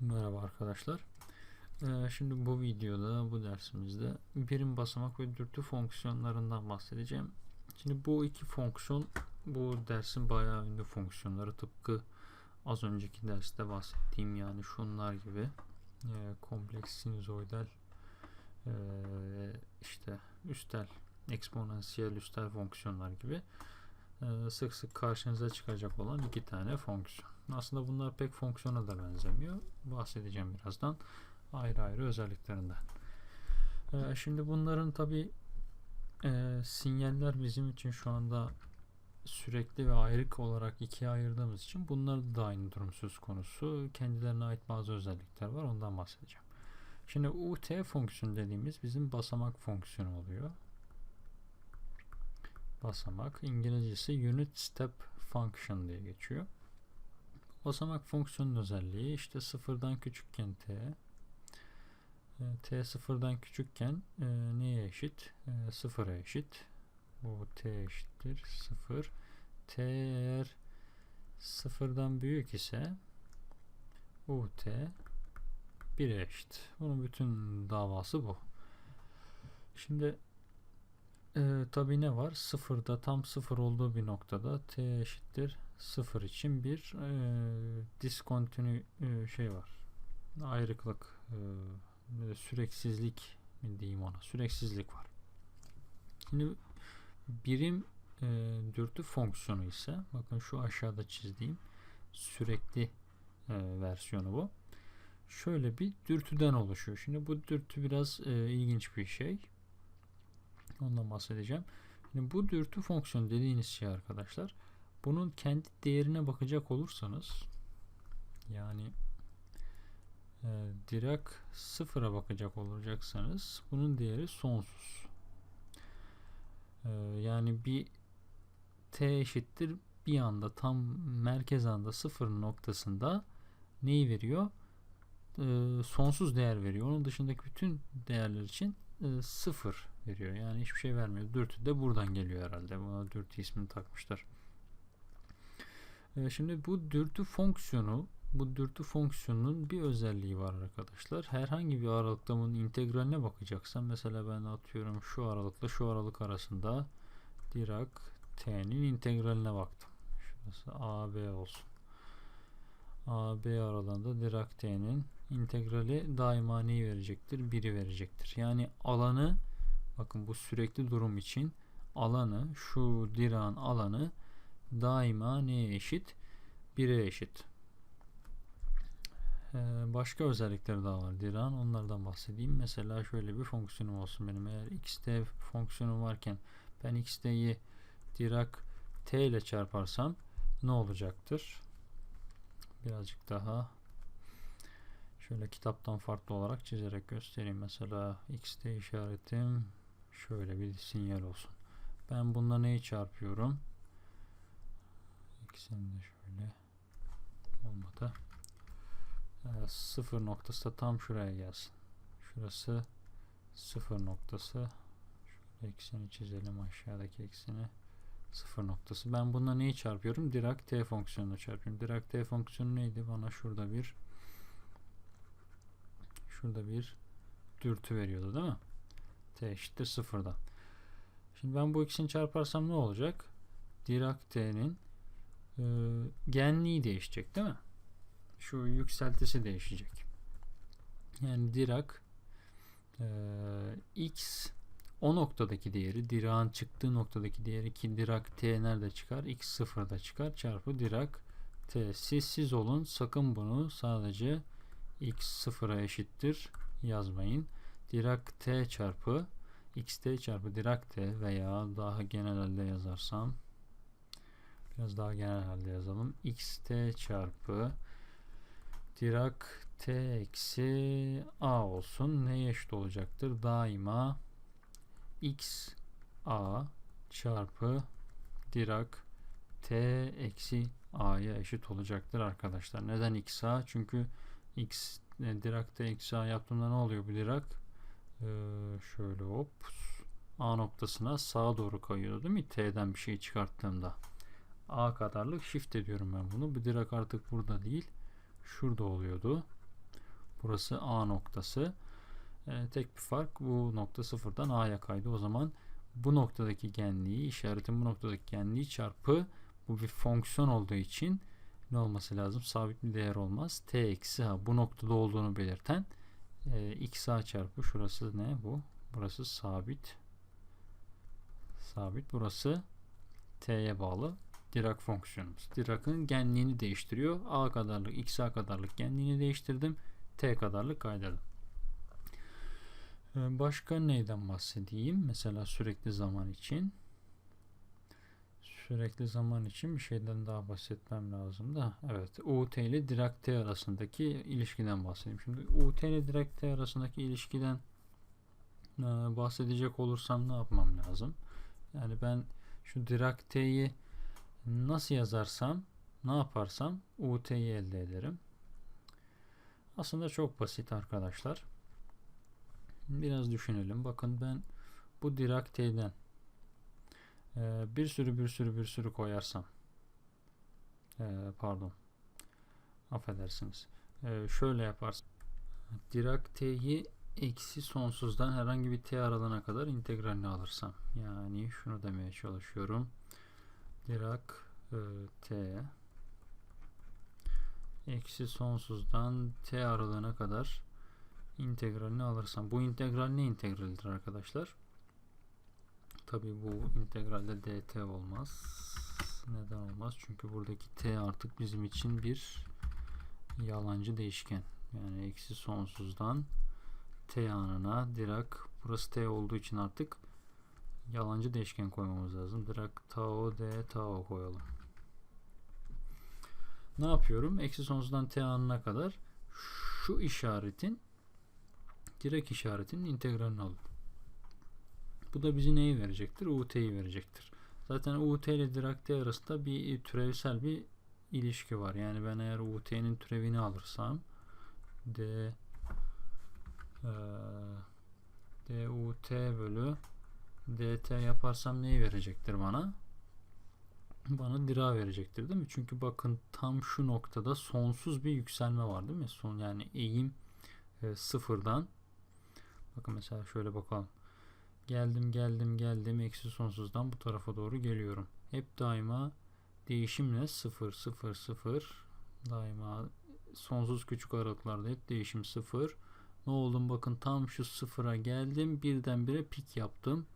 Merhaba arkadaşlar. Ee, şimdi bu videoda, bu dersimizde birim basamak ve dürtü fonksiyonlarından bahsedeceğim. Şimdi bu iki fonksiyon bu dersin bayağı ünlü fonksiyonları tıpkı az önceki derste bahsettiğim yani şunlar gibi e, kompleks sinüzoidal e, işte üstel eksponansiyel üstel fonksiyonlar gibi e, sık sık karşınıza çıkacak olan iki tane fonksiyon. Aslında bunlar pek fonksiyona da benzemiyor. Bahsedeceğim birazdan ayrı ayrı özelliklerinden. Ee, şimdi bunların tabi e, sinyaller bizim için şu anda sürekli ve ayrık olarak ikiye ayırdığımız için bunlarda da aynı durum söz konusu. Kendilerine ait bazı özellikler var. Ondan bahsedeceğim. Şimdi UT fonksiyonu dediğimiz bizim basamak fonksiyonu oluyor. Basamak. İngilizcesi Unit Step Function diye geçiyor. Basamak fonksiyonun özelliği işte sıfırdan küçükken t e, t sıfırdan küçükken e, neye eşit? E, sıfıra eşit. Bu t eşittir sıfır. t eğer sıfırdan büyük ise ut 1'e eşit. Bunun bütün davası bu. Şimdi e, tabi ne var? Sıfırda tam sıfır olduğu bir noktada t eşittir sıfır için bir e, diskontinü e, şey var. Ayrıklık e, süreksizlik mi diyeyim ona. Süreksizlik var. Şimdi birim e, dürtü fonksiyonu ise bakın şu aşağıda çizdiğim sürekli e, versiyonu bu. Şöyle bir dürtüden oluşuyor. Şimdi bu dürtü biraz e, ilginç bir şey. Ondan bahsedeceğim. Şimdi bu dürtü fonksiyonu dediğiniz şey arkadaşlar bunun kendi değerine bakacak olursanız yani e, Dirac sıfıra bakacak olacaksanız bunun değeri sonsuz. E, yani bir t eşittir bir anda tam merkez anda sıfır noktasında neyi veriyor? E, sonsuz değer veriyor. Onun dışındaki bütün değerler için e, sıfır veriyor. Yani hiçbir şey vermiyor. Dürtü de buradan geliyor herhalde. Buna dürtü ismini takmışlar. Ee, şimdi bu dürtü fonksiyonu bu dürtü fonksiyonunun bir özelliği var arkadaşlar. Herhangi bir aralıkta integraline bakacaksam mesela ben atıyorum şu aralıkla şu aralık arasında Dirac t'nin integraline baktım. Şurası AB olsun. AB aralığında Dirac t'nin integrali daima neyi verecektir? 1'i verecektir. Yani alanı bakın bu sürekli durum için alanı şu Dirac'ın alanı daima neye eşit? 1'e eşit. Ee, başka özellikleri daha var Diran. Onlardan bahsedeyim. Mesela şöyle bir fonksiyonum olsun benim. Eğer xt fonksiyonum varken ben xt'yi Dirac t ile çarparsam ne olacaktır? Birazcık daha şöyle kitaptan farklı olarak çizerek göstereyim. Mesela xt işaretim şöyle bir sinyal olsun. Ben bununla neyi çarpıyorum? İkisini de şöyle olmadı. Ee, sıfır noktası da tam şuraya gelsin. Şurası sıfır noktası. Şöyle ekseni çizelim aşağıdaki ekseni. Sıfır noktası. Ben bununla neyi çarpıyorum? Dirac t fonksiyonunu çarpıyorum. Dirac t fonksiyonu neydi? Bana şurada bir şurada bir dürtü veriyordu değil mi? t eşittir sıfırda. Şimdi ben bu ikisini çarparsam ne olacak? Dirac t'nin e, genliği değişecek değil mi? Şu yükseltisi değişecek. Yani Dirac e, x o noktadaki değeri Dirac'ın çıktığı noktadaki değeri ki Dirac t nerede çıkar? x sıfırda çıkar çarpı Dirac t. Siz siz olun sakın bunu sadece x sıfıra eşittir yazmayın. Dirac t çarpı xt çarpı Dirac t veya daha genel halde yazarsam Biraz daha genel halde yazalım. xt çarpı Dirac t eksi a olsun. Neye eşit olacaktır? Daima x a çarpı Dirac t eksi a'ya eşit olacaktır arkadaşlar. Neden x a? Çünkü x e, Dirac t eksi a yaptığımda ne oluyor bu Dirac? Ee, şöyle hop a noktasına sağa doğru kayıyor değil mi? T'den bir şey çıkarttığımda. A kadarlık shift ediyorum ben bunu. Bu direkt artık burada değil. Şurada oluyordu. Burası A noktası. E, tek bir fark bu nokta sıfırdan A'ya kaydı. O zaman bu noktadaki genliği işaretin bu noktadaki genliği çarpı bu bir fonksiyon olduğu için ne olması lazım? Sabit bir değer olmaz. T eksi A bu noktada olduğunu belirten e, x A çarpı şurası ne bu? Burası sabit. Sabit. Burası t'ye bağlı Dirac fonksiyonumuz. Dirac'ın genliğini değiştiriyor. A kadarlık, x A kadarlık genliğini değiştirdim. T kadarlık kaydırdım. Ee, başka neyden bahsedeyim? Mesela sürekli zaman için. Sürekli zaman için bir şeyden daha bahsetmem lazım da. Evet, UT ile Dirac T arasındaki ilişkiden bahsedeyim. Şimdi UT ile Dirac T arasındaki ilişkiden e, bahsedecek olursam ne yapmam lazım? Yani ben şu Dirac T'yi nasıl yazarsam, ne yaparsam UT'yi elde ederim. Aslında çok basit arkadaşlar. Biraz düşünelim. Bakın ben bu Dirac T'den e, bir sürü bir sürü bir sürü koyarsam e, pardon affedersiniz e, şöyle yaparsam Dirac T'yi eksi sonsuzdan herhangi bir t aralığına kadar integralini alırsam yani şunu demeye çalışıyorum Dirac e, t. Eksi sonsuzdan t aralığına kadar integralini alırsam. Bu integral ne integralidir arkadaşlar? Tabi bu integralde dt olmaz. Neden olmaz? Çünkü buradaki t artık bizim için bir yalancı değişken. Yani eksi sonsuzdan t yanına Dirac burası t olduğu için artık yalancı değişken koymamız lazım. Dirac tau d tau koyalım. Ne yapıyorum? Eksi sonsuzdan t anına kadar şu işaretin direkt işaretinin integralini alıyorum. Bu da bizi neyi verecektir? UT'yi verecektir. Zaten UT ile Dirac t arasında bir türevsel bir ilişki var. Yani ben eğer UT'nin türevini alırsam d ee, dut bölü dt yaparsam neyi verecektir bana? Bana dira verecektir değil mi? Çünkü bakın tam şu noktada sonsuz bir yükselme var değil mi? Son yani eğim e, sıfırdan bakın mesela şöyle bakalım. Geldim geldim geldim eksi sonsuzdan bu tarafa doğru geliyorum. Hep daima değişimle sıfır sıfır sıfır daima sonsuz küçük aralıklarda hep değişim sıfır ne oldum bakın tam şu sıfıra geldim. Birdenbire pik yaptım.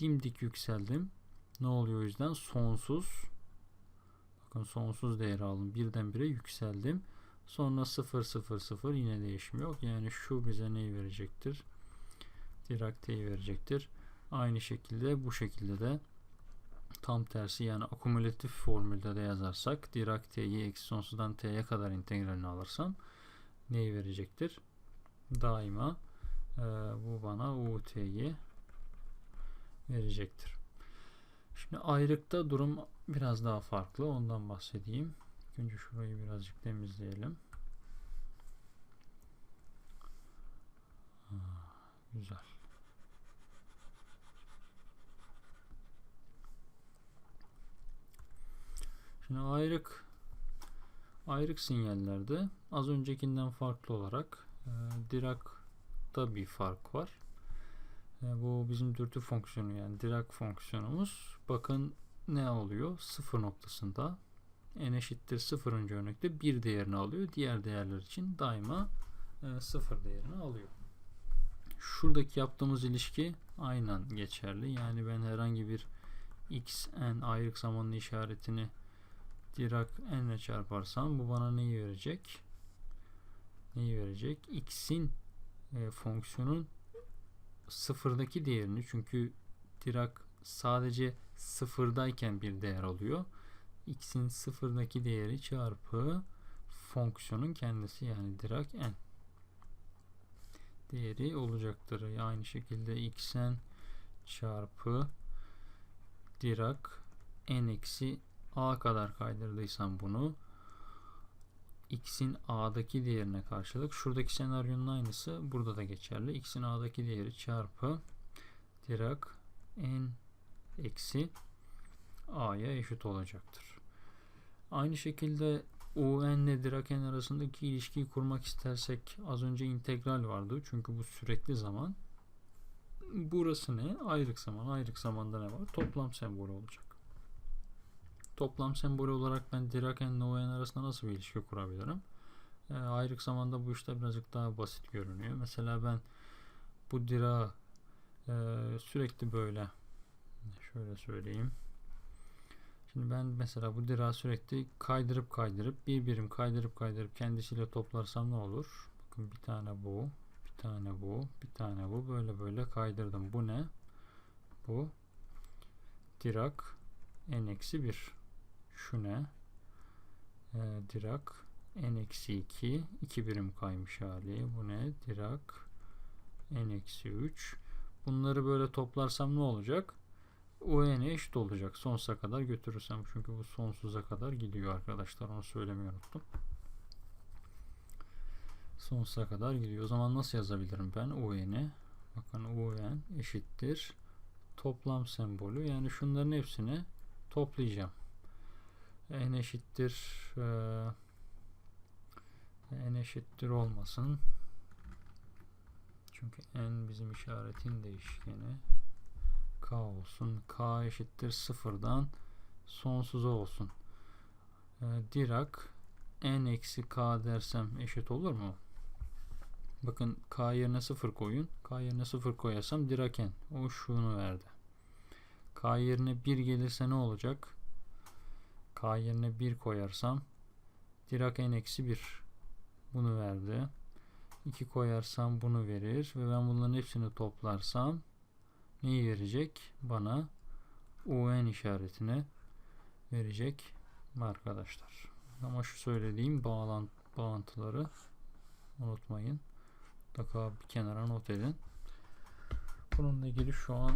Dimdik yükseldim. Ne oluyor o yüzden? Sonsuz. Bakın sonsuz değer aldım. Birdenbire yükseldim. Sonra 0 0 0 yine değişim yok. Yani şu bize neyi verecektir? Dirac t'yi verecektir. Aynı şekilde bu şekilde de tam tersi yani akumülatif formülde de yazarsak Dirac t'yi eksi sonsuzdan t'ye kadar integralini alırsam neyi verecektir? daima e, bu bana UT'yi verecektir. Şimdi ayrıkta durum biraz daha farklı. Ondan bahsedeyim. Önce şurayı birazcık temizleyelim. Ha, güzel. Şimdi ayrık ayrık sinyallerde az öncekinden farklı olarak e, Dirac'ta bir fark var. E, bu bizim dürtü fonksiyonu yani Dirac fonksiyonumuz. Bakın ne oluyor? Sıfır noktasında n eşittir sıfırıncı örnekte bir değerini alıyor. Diğer değerler için daima e, sıfır değerini alıyor. Şuradaki yaptığımız ilişki aynen geçerli. Yani ben herhangi bir x n ayrık zamanlı işaretini Dirac n ile çarparsam bu bana neyi verecek? neyi verecek? X'in e, fonksiyonun sıfırdaki değerini çünkü Dirac sadece sıfırdayken bir değer alıyor. X'in sıfırdaki değeri çarpı fonksiyonun kendisi yani Dirac n değeri olacaktır. Aynı şekilde xn çarpı Dirac n eksi a kadar kaydırdıysam bunu x'in a'daki değerine karşılık şuradaki senaryonun aynısı burada da geçerli. x'in a'daki değeri çarpı Dirac n eksi a'ya eşit olacaktır. Aynı şekilde UN ile Diraken arasındaki ilişkiyi kurmak istersek az önce integral vardı. Çünkü bu sürekli zaman. Burası ne? Ayrık zaman. Ayrık zamanda ne var? Toplam sembolü olacak. Toplam sembolü olarak ben ile UN arasında nasıl bir ilişki kurabilirim? E, ayrık zamanda bu işte birazcık daha basit görünüyor. Mesela ben bu dira e, sürekli böyle şöyle söyleyeyim. Şimdi ben mesela bu dira sürekli kaydırıp kaydırıp bir birim kaydırıp kaydırıp kendisiyle toplarsam ne olur? Bakın bir tane bu, bir tane bu, bir tane bu böyle böyle kaydırdım. Bu ne? Bu Dirac n-1 şu ne? E, Dirac n-2 2 birim kaymış hali. Bu ne? Dirac n-3 Bunları böyle toplarsam ne olacak? UN'e eşit olacak. Sonsuza kadar götürürsem. Çünkü bu sonsuza kadar gidiyor arkadaşlar. Onu söylemeyi unuttum. Sonsuza kadar gidiyor. O zaman nasıl yazabilirim ben UN'i? Bakın UN eşittir. Toplam sembolü. Yani şunların hepsini toplayacağım. N eşittir eee n eşittir olmasın. Çünkü n bizim işaretin değişkeni. k olsun. k eşittir sıfırdan sonsuza olsun. Ee, Dirac n eksi k dersem eşit olur mu? Bakın k yerine sıfır koyun. k yerine sıfır koyarsam Dirac n. O şunu verdi. k yerine 1 gelirse ne olacak? K yerine 1 koyarsam Dirac n eksi 1 bunu verdi. 2 koyarsam bunu verir ve ben bunların hepsini toplarsam neyi verecek? Bana UN işaretini verecek arkadaşlar. Ama şu söylediğim bağlantı, bağlantıları unutmayın. Mutlaka bir kenara not edin. Bununla ilgili şu an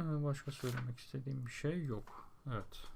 e, başka söylemek istediğim bir şey yok. Evet.